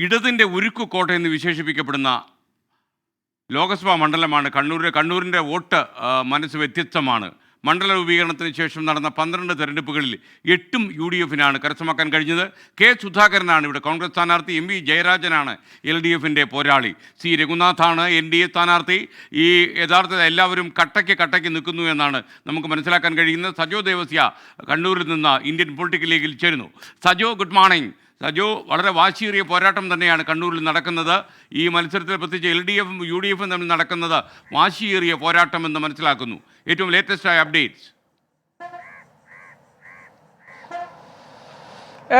ഇടതിന്റെ ഉരുക്കു കോട്ട എന്ന് വിശേഷിപ്പിക്കപ്പെടുന്ന ലോക്സഭാ മണ്ഡലമാണ്. കണ്ണൂരിലെ കണ്ണൂരിന്റെ വോട്ട് മനസ്സ് വ്യത്യസ്തമാണ്. മണ്ഡല രൂപീകരണത്തിന് ശേഷം നടന്ന പന്ത്രണ്ട് തെരഞ്ഞെടുപ്പുകളിൽ എട്ടും യു ഡി എഫിനാണ് കരസ്ഥമാക്കാൻ കഴിഞ്ഞത്. കെ സുധാകരനാണ് ഇവിടെ കോൺഗ്രസ് സ്ഥാനാർത്ഥി എം വി ജയരാജനാണ് എൽ ഡി എഫിന്റെ പോരാളി. സി രഘുനാഥാണ് എൻ ഡി എ സ്ഥാനാർത്ഥി. ഈ യഥാർത്ഥത്തിൽ എല്ലാവരും കട്ടയ്ക്ക് കട്ടയ്ക്ക് നിൽക്കുന്നു എന്നാണ് നമുക്ക് മനസ്സിലാക്കാൻ കഴിയുന്നത്. സജോ ദേവസ്യ കണ്ണൂരിൽ നിന്ന് ഇന്ത്യൻ പൊളിറ്റിക്കൽ ലീഗിൽ ചേരുന്നു. Sajo good morning. സജോ വളരെ വാശിയേറിയ പോരാട്ടം തന്നെയാണ് കണ്ണൂരിൽ നടക്കുന്നത്. ഈ മത്സരത്തിൽ പ്രത്യേകിച്ച് എൽ ഡി എഫും യു ഡി എഫും തമ്മിൽ നടക്കുന്നത് വാശിയേറിയ പോരാട്ടം എന്ന് മനസ്സിലാക്കുന്നു. ഏറ്റവും ലേറ്റസ്റ്റ് ആയ updates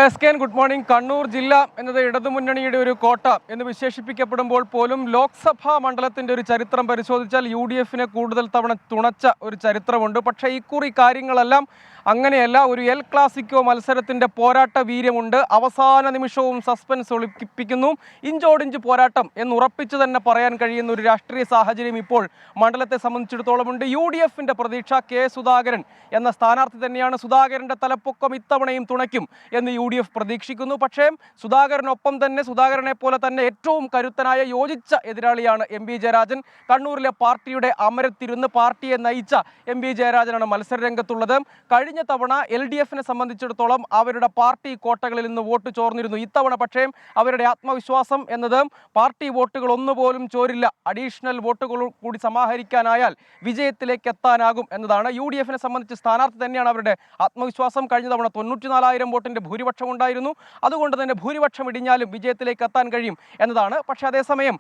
S K good morning. Kannur ജില്ല എന്നത് ഇടതുമുന്നണിയുടെ ഒരു കോട്ട എന്ന് വിശേഷിപ്പിക്കപ്പെടുമ്പോൾ പോലും ലോക്സഭാ മണ്ഡലത്തിന്റെ ഒരു ചരിത്രം പരിശോധിച്ചാൽ യു ഡി എഫിനെ കൂടുതൽ തവണ തുണച്ച ഒരു ചരിത്രമുണ്ട്. പക്ഷേ ഇക്കുറി കാര്യങ്ങളെല്ലാം അങ്ങനെയല്ല ഒരു എൽ ക്ലാസിക്കോ മത്സരത്തിന്റെ പോരാട്ട വീര്യമുണ്ട്. അവസാന നിമിഷവും സസ്പെൻസ് ഒളിപ്പിക്കുന്നു. ഇഞ്ചോടിഞ്ച് പോരാട്ടം എന്ന് ഉറപ്പിച്ചു തന്നെ പറയാൻ കഴിയുന്ന ഒരു രാഷ്ട്രീയ സാഹചര്യം ഇപ്പോൾ മണ്ഡലത്തെ സംബന്ധിച്ചിടത്തോളം ഉണ്ട് യു ഡി എഫിന്റെ പ്രതീക്ഷ കെ സുധാകരൻ എന്ന സ്ഥാനാർത്ഥി തന്നെയാണ്. സുധാകരന്റെ തലപ്പൊക്കം ഇത്തവണയും തുണയ്ക്കും എന്ന് യു ഡി എഫ് പ്രതീക്ഷിക്കുന്നു. പക്ഷേ സുധാകരനൊപ്പം തന്നെ സുധാകരനെ പോലെ തന്നെ ഏറ്റവും കരുത്തനായ യോജിച്ച എതിരാളിയാണ് എം ബി ജയരാജൻ. കണ്ണൂരിലെ പാർട്ടിയുടെ അമരത്തിരുന്ന് പാർട്ടിയെ നയിച്ച എം ബി ജയരാജനാണ് മത്സരരംഗത്തുള്ളത്. കഴിഞ്ഞ തവണ എൽ ഡി എഫിനെ സംബന്ധിച്ചിടത്തോളം അവരുടെ പാർട്ടി കോട്ടകളിൽ നിന്ന് വോട്ട് ചോർന്നിരുന്നു. ഇത്തവണ പക്ഷേ അവരുടെ ആത്മവിശ്വാസം എന്നത് പാർട്ടി വോട്ടുകൾ ഒന്നുപോലും ചോരില്ല. അഡീഷണൽ വോട്ടുകൾ കൂടി സമാഹരിക്കാനായാൽ വിജയത്തിലേക്ക് എത്താനാകും എന്നതാണ് യു ഡി എഫിനെ സംബന്ധിച്ച് സ്ഥാനാർത്ഥി തന്നെയാണ് അവരുടെ ആത്മവിശ്വാസം. കഴിഞ്ഞ തവണ തൊണ്ണൂറ്റിനാലായിരം വോട്ടിന്റെ ഭൂരിപക്ഷം ഉണ്ടായിരുന്നു. അതുകൊണ്ട് തന്നെ ഭൂരിപക്ഷം ഇടിഞ്ഞാലും വിജയത്തിലേക്ക് എത്താൻ കഴിയും എന്നതാണ്. പക്ഷേ അതേസമയം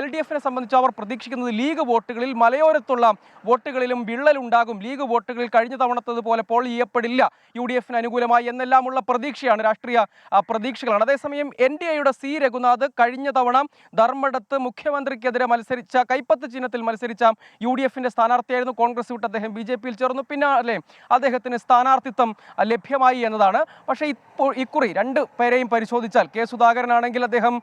എൽ ഡി എഫിനെ സംബന്ധിച്ച് അവർ പ്രതീക്ഷിക്കുന്നത് ലീഗ് വോട്ടുകളിൽ മലയോരത്തുള്ള വോട്ടുകളിലും വിള്ളലുണ്ടാകും ലീഗ് വോട്ടുകളിൽ കഴിഞ്ഞ തവണത്തതുപോലെ പോൾ ചെയ്യപ്പെടില്ല. യു ഡി എഫിന് അനുകൂലമായി എന്നെല്ലാമുള്ള പ്രതീക്ഷയാണ് രാഷ്ട്രീയ പ്രതീക്ഷകളാണ്. അതേസമയം എൻ ഡി എയുടെ സി രഘുനാഥ് കഴിഞ്ഞ തവണ ധർമ്മടത്ത് മുഖ്യമന്ത്രിക്കെതിരെ മത്സരിച്ച കൈപ്പത്ത് ചിഹ്നത്തിൽ മത്സരിച്ച യു ഡി എഫിന്റെ സ്ഥാനാർത്ഥിയായിരുന്നു കോൺഗ്രസ് വിട്ട് അദ്ദേഹം ബി ജെ പിയിൽ ചേർന്നു. പിന്നാലെ അദ്ദേഹത്തിന് സ്ഥാനാർത്ഥിത്വം ലഭ്യമായി എന്നതാണ്. പക്ഷേ ഇപ്പോൾ ഇക്കുറി രണ്ട് പേരെയും പരിശോധിച്ചാൽ കെ സുധാകരനാണെങ്കിൽ അദ്ദേഹം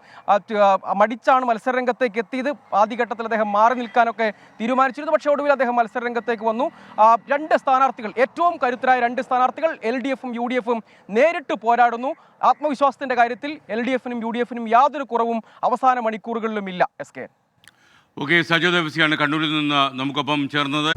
മടിച്ചാണ് മത്സരരംഗത്തേക്ക് എത്തിയത്. ആദ്യഘട്ടത്തിൽ അദ്ദേഹം മാറി നിൽക്കാനൊക്കെ തീരുമാനിച്ചിരുന്നു. പക്ഷേ ഒടുവിൽ അദ്ദേഹം മത്സരരംഗത്തേക്ക് വന്നു. രണ്ട് സ്ഥാനാർത്ഥികൾ ഏറ്റവും കരുത്തരായ രണ്ട് സ്ഥാനാർത്ഥികൾ എൽ ഡി എഫും യു ഡി എഫും നേരിട്ട് പോരാടുന്നു. ആത്മവിശ്വാസത്തിന്റെ കാര്യത്തിൽ എൽ ഡി എഫിനും യു ഡി എഫിനും യാതൊരു കുറവും അവസാന മണിക്കൂറുകളിലും ഇല്ല S K. Okay Sajo Devasia കണ്ണൂരിൽ നിന്ന് നമുക്കൊപ്പം ചേർന്നത്.